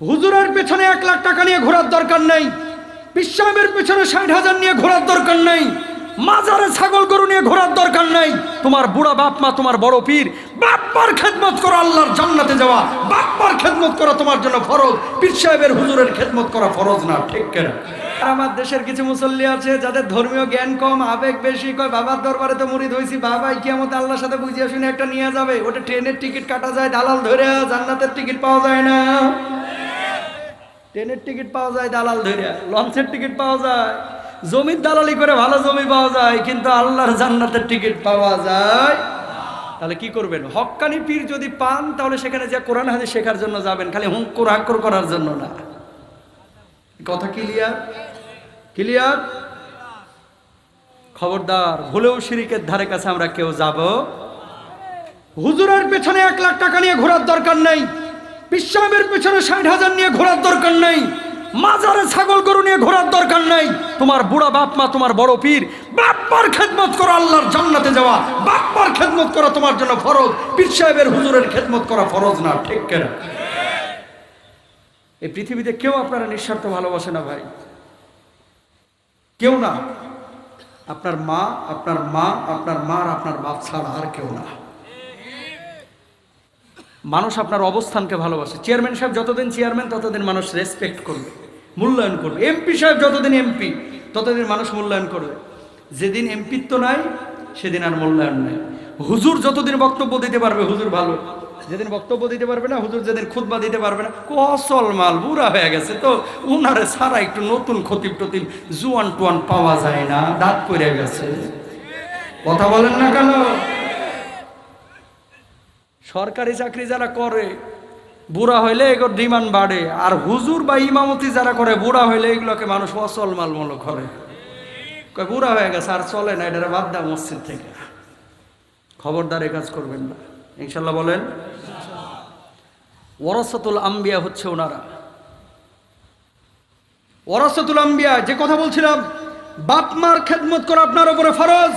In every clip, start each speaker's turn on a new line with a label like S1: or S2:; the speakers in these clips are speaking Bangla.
S1: হুজুরের পেছনে এক লাখ টাকা নিয়ে ঘোরার দরকার নেই। বিশ্বামের পেছনে ষাট হাজার নিয়ে ঘোরার দরকার নেই। মাজারে ছাগল গরু নিয়ে ঘোরার দরকার নেই। তোমার বুড়া বাপ মা, তোমার বড় পীর বাপ্পার খেদমত করা আল্লাহর জান্নাতে যাওয়া বাপ্পার খেদমত করা তোমার জন্য ফরজ। পীর সাহেবের হুজুরের খেদমত করা ফরজ না, ঠিক কেনা? আমার দেশের কিছু মুসল্লি আছে, যাদের ধর্মীয় জ্ঞান কম, আবেগ বেশি, কয়, বাবার দরবারে তো মুড়ি ধইছি, বাবাই কি আমতে আল্লাহর সাথে বুঝিয়ে শুনে একটা নিয়ে যাবে। ওটা ট্রেনের টিকিট কাটা যায়, দালাল ধরে, জান্নাতের টিকিট পাওয়া যায় না। ট্রেনের টিকিট পাওয়া যায় দালাল ধরে। লঞ্চের টিকিট পাওয়া যায়। জমির দালালি করে ভালো জমি পাওয়া যায়, কিন্তু আল্লাহর জান্নাতের টিকিট পাওয়া যায়। তাহলে কি করবেন? হক্কানি পীর যদি পান, তাহলে সেখানে যে কোরআন হাদিস শেখার জন্য যাবেন, খালি হুঙ্কুর হাক্কুর করার জন্য না। কথা ক্লিয়ার ক্লিয়ার খবরদার, ভুলেও শিরিকের ধারে কাছে আমরা কেউ যাব? হুজুরের পেছনে এক লাখ টাকা নিয়ে ঘোরার দরকার নেই। বিশ্বামের পেছনে ষাট হাজার নিয়ে ঘোরার দরকার নেই। মাজারে ছাগল গরু নিয়ে ঘোরার দরকার নেই। তোমার বুড়া বাপ মা, তোমার বড় পীর বাপ্পার খেদমত করো আল্লাহর জান্নাতে যাওয়া। বাপ্পার খেদমত করা তোমার জন্য ফরজ। পীর সাহেবের হুজুরের খেদমত করা ফরজ না, ঠিক কেনা? এই পৃথিবীতে কেউ আপনারা নিঃস্বার্থ ভালোবাসে না ভাই। কেউ না। আপনার মা আপনার মা আপনার মা আর আপনার বাপ ছাড়া আর কেউ না। মানুষ আপনার অবস্থানকে ভালোবাসে। চেয়ারম্যান সাহেব যতদিন চেয়ারম্যান, ততদিন মানুষ রেসপেক্ট করবে, মূল্যায়ন করবে। এমপি সাহেব যতদিন এমপি, ততদিন মানুষ মূল্যায়ন করবে। যেদিন এমপিত্ব নাই, সেদিন আর মূল্যায়ন নাই। হুজুর যতদিন বক্তব্য দিতে পারবে, হুজুর ভালো। যেদিন বক্তব্য দিতে পারবে না, হুজুর যেদিন খুতবা দিতে পারবে না, কসল মাল বুড়া হয়ে গেছে তো, উনারে সারা একটু নতুন খতিব টতিব জুয়ান টুয়ান পাওয়া যায় না, দাঁত পড়ে গেছে। কথা বলেন না কেন? সরকারি চাকরি যারা করে, বুড়া হইলে এগুলোর ডিমান্ড বাড়ে, আর হুজুর বা ইমামতি যারা করে, বুড়া হইলে এগুলোকে মানুষ অচল মাল মলো করে। কয়, বুড়া হয়ে গেছে, আর চলে না এটা বাদ দাও মসজিদ থেকে। খবরদার এ কাজ করবেন না। ইনশাল্লাহ বলেন ওরসতুল আম্বিয়া হচ্ছে ওনারা। ওরসতুল আম্বিয়া, যে কথা বলছিলাম, বাপ মার খেদমত করা আপনার উপরে ফরজ।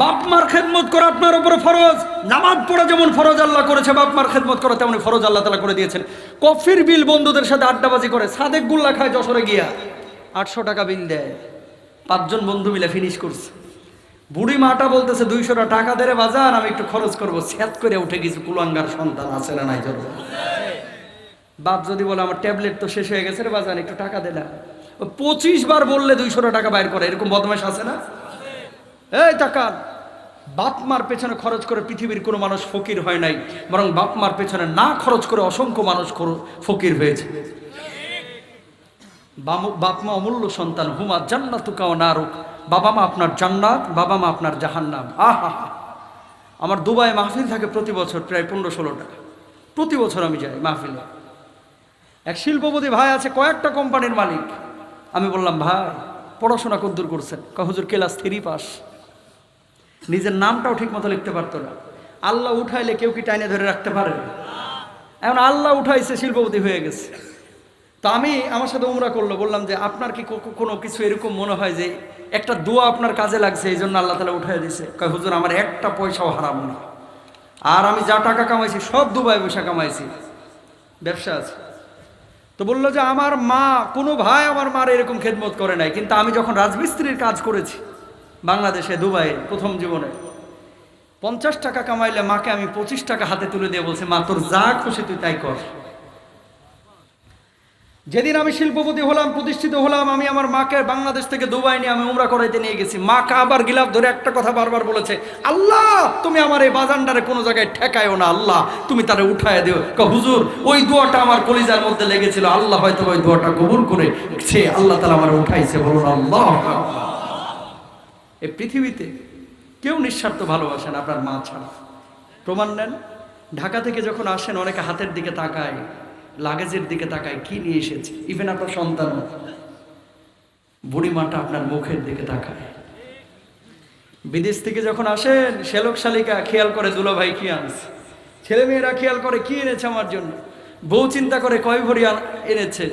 S1: বাপ মার খেদমত করা আপনার উপরে ফরজ। নামাজ পড়া যেমন ফরজ আল্লাহ করেছে বাপ মার খেদমত করা তেমন ফরজ আল্লাহ তালা করে দিয়েছেন। কফির বিল বন্ধুদের সাথে আড্ডাবাজি করে, সাদেক গুল্লা খায় যশোরে গিয়া। আটশো টাকা বিল দেয়। পাঁচজন বন্ধু মিলে ফিনিশ করছে। বুড়ি মাটা বলতেছে দুইশোটা টাকা দেরে বাজার আমি একটু খরচ করব। স্যাত করে উঠে কিছু কুলাঙ্গার সন্তান আছে না নাই জন্য বাপ যদি বলে, আমার ট্যাবলেট তো শেষ হয়ে গেছে রে বাজান, একটু টাকা দে পঁচিশ বার বললে দুইশোটা টাকা বাইর করে, এরকম বদমাশ আছে না? এই টাকা বাপ মার পেছনে খরচ করে পৃথিবীর কোনো মানুষ ফকির হয় নাই, বরং বাপ মার পেছনে না খরচ করে অসংখ্য মানুষ ফকির হয়েছে। বাপমা অমূল্য সন্তান, হুমা জান্নাত কাও নারুক। বাবা মা আপনার জান্নাত, বাবা মা আপনার জাহান্নাম। আহা আমার দুবাই মাহফিল থাকে প্রতি বছর প্রায় পনেরো ষোলো টাকা। প্রতি বছর আমি যাই মাহফিলে। এক শিল্পপতি ভাই আছে, কয়েকটা কোম্পানির মালিক। আমি বললাম, ভাই, পড়াশোনা কদ্দূর করছেন? কয়, হুজুর, ক্লাস থ্রি পাস। নিজের নামটাও ঠিক মতো লিখতে পারতো না। আল্লাহ উঠাইলে কেউ কি টাইনে ধরে রাখতে পারে? এখন আল্লাহ উঠাইছে, শিল্পপতি হয়ে গেছে। তো আমি আমার সাথে উমরা করল, বললাম যে আপনার কি, কোনো কিছু এরকম মনে হয় যে একটা দোয়া আপনার কাজে লাগছে, এই জন্য আল্লাহ তালা উঠাই দিছে। কয়, হুজুর, আমার একটা পয়সাও হারাম না। আর আমি যা টাকা কামাইছি, সব দুবাই পয়সা কামাইছি। ব্যবসা আছে। তো বলল যে, আমার মা, কোনো ভাই আমার মার এরকম খেদমত করে নাই। কিন্তু আমি যখন রাজমিস্ত্রির কাজ করেছি বাংলাদেশে, দুবাইয়ে, প্রথম জীবনে। পঞ্চাশ টাকা কামাইলে মাকে আমি পঁচিশ টাকা হাতে তুলে দিয়ে বলছি, মা, তোর যা খুশি তুই তাই কর। যেদিন আমি শিল্পপতি হলাম, প্রতিষ্ঠিত হলাম, আমি আমার মাকে বাংলাদেশ থেকে দুবাই নিয়ে আমি উমরা করাইতে নিয়ে গেছি। মা কাবার গিলাফ ধরে একটা কথা বারবার বলেছে, আল্লাহ, তুমি আমার এই বাজানডারে কোনো জায়গায় ঠেকায়ও না, আল্লাহ, তুমি তারে উঠায় দিও। হুজুর, ওই দোয়াটা আমার কলিজার মধ্যে লেগেছিল, আল্লাহ হয়তো ওই দোয়াটা কবুল করে সে আল্লাহ তালা আমার উঠাইছে। বলুন, আল্লাহ এই পৃথিবীতে কেউ নিঃস্বার্থ ভালোবাসেন আপনার মা ছাড়া। প্রমাণ নেন, ঢাকা থেকে যখন আসেন, অনেকে হাতের দিকে তাকায়, লাগেজের দিকে তাকায়, কি নিয়ে এসেছে? ইভেন আপনার সন্তান বুড়ি মাটা আপনার মুখের দিকে তাকায়। বিদেশ থেকে যখন আসেন, শ্যালক শালিকা খেয়াল করে দুলা ভাই কি আনছে? ছেলে মেয়েরা খেয়াল করে, কি এনেছে আমার জন্য? বউ চিন্তা করে, কয় ভরি এনেছে?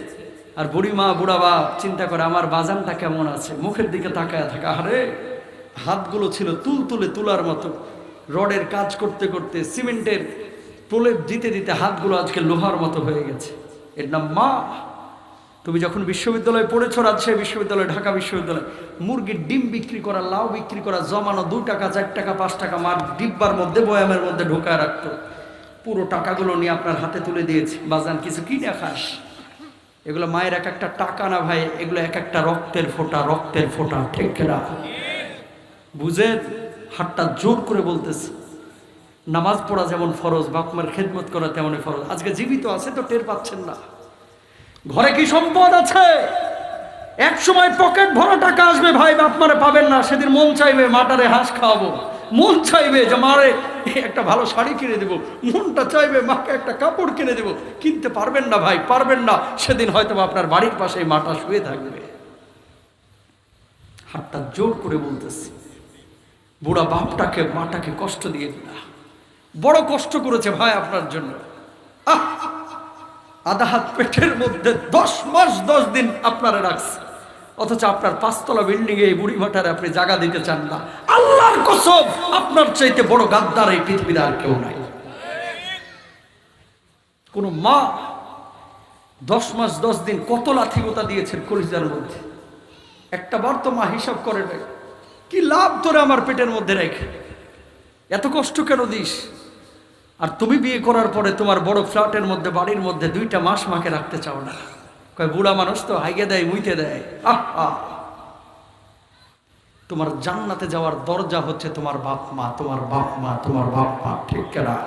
S1: আর বুড়ি মা বুড়া বাপ চিন্তা করে, আমার বাজানটা কেমন আছে? মুখের দিকে তাকায় থাকে আরে হাতগুলো ছিল তুল তুলে তুলার মতো। রডের কাজ করতে করতে, সিমেন্টের প্রলেপ দিতে দিতে হাতগুলো আজকে লোহার মতো হয়ে গেছে। এর নাম মা। তুমি যখন বিশ্ববিদ্যালয়ে পড়েছো রাজশাহী বিশ্ববিদ্যালয়, ঢাকা বিশ্ববিদ্যালয়, মুরগির ডিম বিক্রি করা, লাউ বিক্রি করা, জমানো দু টাকা, চার টাকা, পাঁচ টাকা, মার ডিব্বার মধ্যে, বয়ামের মধ্যে ঢোকায় রাখতো। পুরো টাকাগুলো নিয়ে আপনার হাতে তুলে দিয়েছে। বাজান, কিছু কিনে খাস? এগুলো মায়ের এক একটা টাকা না ভাই, এগুলো এক একটা রক্তের ফোঁটা রক্তের ফোঁটা, ঠিক না বুঝে হাতটা জোর করে বলতেছে, নামাজ পড়া যেমন ফরজ, বাপমার খেদমত করা তেমনই ফরজ। আজকে জীবিত আছে তো টের পাচ্ছেন না। ঘরে কি সম্পদ আছে? এক সময় পকেট ভরা টাকা আসবে, ভাই, বাপমারে পাবেন না। সেদিন মন চাইবে মাটারে হাঁস খাওয়াবো। মন চাইবে যে, মারে, একটা ভালো শাড়ি কিনে দেবো। মনটা চাইবে মাকে একটা কাপড় কিনে দেবো। কিনতে পারবেন না, ভাই, পারবেন না। সেদিন হয়তো আপনার বাড়ির পাশে মাটা শুয়ে থাকবে। হাতটা জোর করে বলতেছি বুড়া বাপটাকে, মাটাকে কষ্ট দিয়ে না বড় কষ্ট করেছে ভাই আপনার জন্য। আধা হাত পেটের মধ্যে দশ মাস, দশ দিন আপনারা রাখছে। অথচ আপনার পাঁচতলা বিল্ডিং এই বুড়ি ভাটারে আপনি জায়গা দিতে চান না। আল্লাহর কসম, আপনার চাইতে বড় গাদ্দার এই পৃথিবীতে আর কেউ নাই। কোন মা দশ মাস, দশ দিন কত লাথিগোতা দিয়েছেন কলিজার মধ্যে। একটা বার তো মা হিসাব করে নাই। কি লাভ তোরে আমার পেটের মধ্যে রেখে? এত কষ্ট কেন দিস? আর তুমি বিয়ে করার পরে তোমার বড় ফ্ল্যাটের মধ্যে, বাড়ির মধ্যে দুইটা মাস মাকে রাখতে চাও না। কয়, বুড়া মানুষ তো, হাইগে দেয়, মুইতে দেয়। আহ। তোমার জান্নাতে যাওয়ার দরজা হচ্ছে তোমার বাপ মা, তোমার বাপ মা, তোমার বাপ মা, ঠিক কেনা?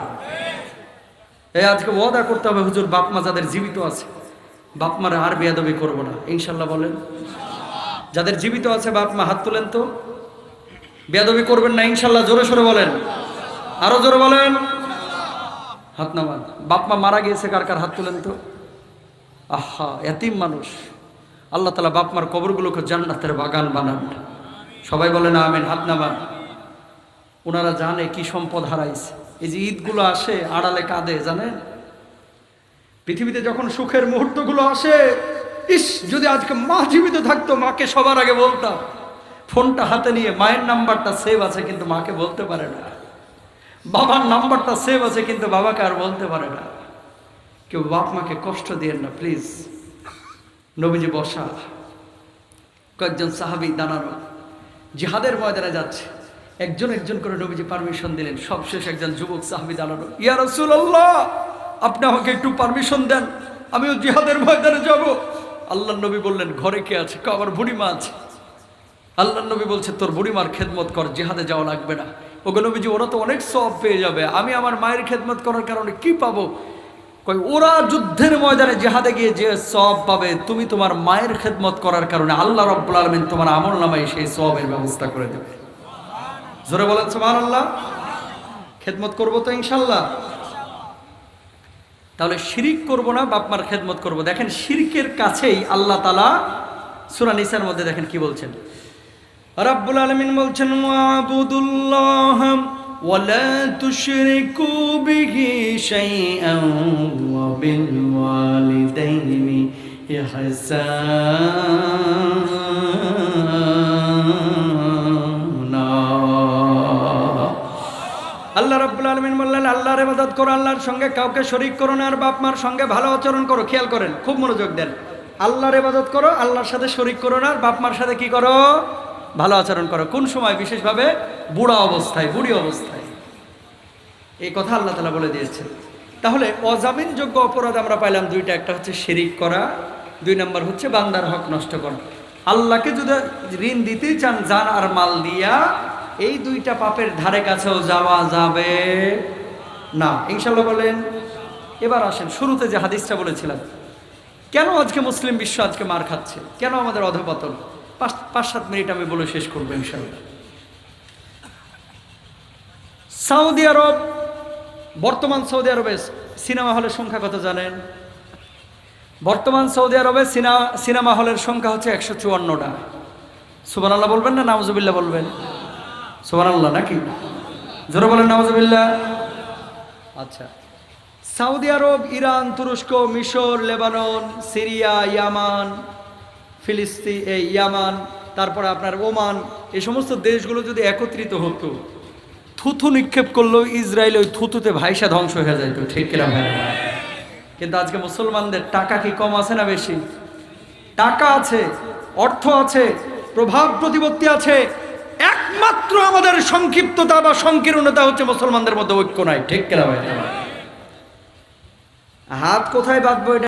S1: এই আজকে ওয়াদা করতে হবে, হুজুর, বাপ মা যাদের জীবিত আছে, বাপ মারা আর বেয়াদবি করব না। ইনশাল্লাহ বলেন। যাদের জীবিত আছে, বাপ মা হাত তোলেন তো। বেয়াদবি করবেন না, ইনশাল্লাহ, জোরে সোরে বলেন। আরও জোরে বলেন। হাত নামান। বাপ মা মারা গিয়েছে, কার কার হাত তুলেন তো? আহা, এতিম মানুষ। আল্লাহ তালা বাপ মার কবরগুলোকে জান্নাতের বাগান বানান। সবাই বলেন আমিন, হাত নামান। ওনারা জানে কি সম্পদ হারাইছে। এই যে ঈদগুলো আসে, আড়ালে কাঁদে, জানেন? পৃথিবীতে যখন সুখের মুহূর্তগুলো আসে, ইস, যদি আজকে মা জীবিত থাকতো, মাকে সবার আগে বলতাম ফোনটা হাতে নিয়ে মায়ের নাম্বারটা সেভ আছে কিন্তু মাকে বলতে পারে না। বাবার নাম্বারটা সেভ আছে কিন্তু বাবাকে আর বলতে পারে না। কেউ বাপ মাকে কষ্ট দিয়েন না প্লিজ নবীজি বসা। কয়েকজন সাহাবি দাঁড়ানো। জিহাদের ময়দানে যাচ্ছে। একজন একজন করে নবীজি পারমিশন দিলেন। সবশেষ একজন যুবক সাহাবি দাঁড়ানো। ইয়া রাসূলুল্লাহ, আপনি আমাকে একটু পারমিশন দেন। আমিও জিহাদের ময়দানে যাব। আল্লাহ নবী বললেন, ঘরে কে আছে? আমার বুড়িমা আছে। আল্লাহ নবী বলছে, তোর বুড়িমার খেদমত কর, জিহাদে যাওয়া লাগবে না। ওগো নবীজি, ওরা তো অনেক সব পেয়ে যাবে। আমি আমার মায়ের খেদমত করার কারণে কি পাবো? কই ওরা যুদ্ধের ময়দানে জেহাদে গিয়ে যে সব পাবে, তুমি তোমার মায়ের খেদমত করার কারণে আল্লাহ রব্বুল আলমিন তোমার আমল নামায় সেই সবের ব্যবস্থা করে দেবে। জোরে বলেন সুবহান আল্লাহ খেদমত করব তো ইনশাল্লাহ তাহলে শিরিক করব না, বাপমার খেদমত করব? দেখেন, শিরকের কাছেই আল্লাহ তালা সুরা নিসার মধ্যে দেখেন কি বলছেন? রাব্বুল আলামিন বলছেন ওয়াবুদুল্লাহ ولا تشركوا به شيئا وبالوالدين إحسانا আল্লাহ রাব্বুল আলামিন বললেন আল্লাহর ইবাদত করো আল্লাহর সঙ্গে কাউকে শরীক করো না আর বাপ মার সঙ্গে ভালো আচরণ করো খেয়াল করেন খুব মনোযোগ দেন আল্লাহর ইবাদত করো আল্লাহর সাথে শরীক করো না আর বাপ মার সাথে কি করো ভালো আচরণ করো। কোন সময়? বিশেষভাবে বুড়া অবস্থায়, বুড়ি অবস্থায়। এই কথা আল্লাহ তালা বলে দিয়েছেন। তাহলে অজামিনযোগ্য অপরাধ আমরা পাইলাম দুইটা। একটা হচ্ছে শিরিক করা, দুই নম্বর হচ্ছে বান্দার হক নষ্ট করা। আল্লাহকে যদি ঋণ দিতেই চান, জান আর মাল দিয়া, এই দুইটা পাপের ধারে কাছেও যাওয়া যাবে না। ইনশাল্লাহ বলেন, এবার আসেন, শুরুতে যে হাদিসটা বলেছিলাম। কেন আজকে মুসলিম বিশ্ব আজকে মার খাচ্ছে? কেন আমাদের অধপতন? পাঁচ পাঁচ, সাত মিনিট আমি বলে শেষ করব ইনশাল্লাহ। সৌদি আরব, বর্তমান সৌদি আরবে সিনেমা হলের সংখ্যা কত জানেন? বর্তমান সৌদি আরবে সিনেমা হলের সংখ্যা হচ্ছে একশো চুয়ান্নটা। সুবান আল্লাহ বলবেন না নামজুবিল্লাহ বলবেন? সুবান আল্লাহ নাকি? জোরে বলেন নামজুবিল্লাহ আচ্ছা। সৌদি আরব, ইরান, তুরস্ক, মিশর, লেবানন, সিরিয়া, ইয়ামান ফিলিস্তিন এই ইয়ামান, তারপরে আপনার ওমান, এই সমস্ত দেশগুলো যদি একত্রিত হতো, থুথু নিক্ষেপ করলেও ইসরায়েল ওই থুতুতে ভাইসা ধ্বংস হয়ে যেত ঠিক ভাই? কিন্তু আজকে মুসলমানদের টাকা কি কম আছে না বেশি? টাকা আছে, অর্থ আছে, প্রভাব প্রতিপত্তি আছে, একমাত্র আমাদের সংক্ষিপ্ততা বা সংকীর্ণতা হচ্ছে মুসলমানদের মধ্যে ঐক্য নাই, ঠিক ভাই? হাত কোথায় বাঁধবো এটা?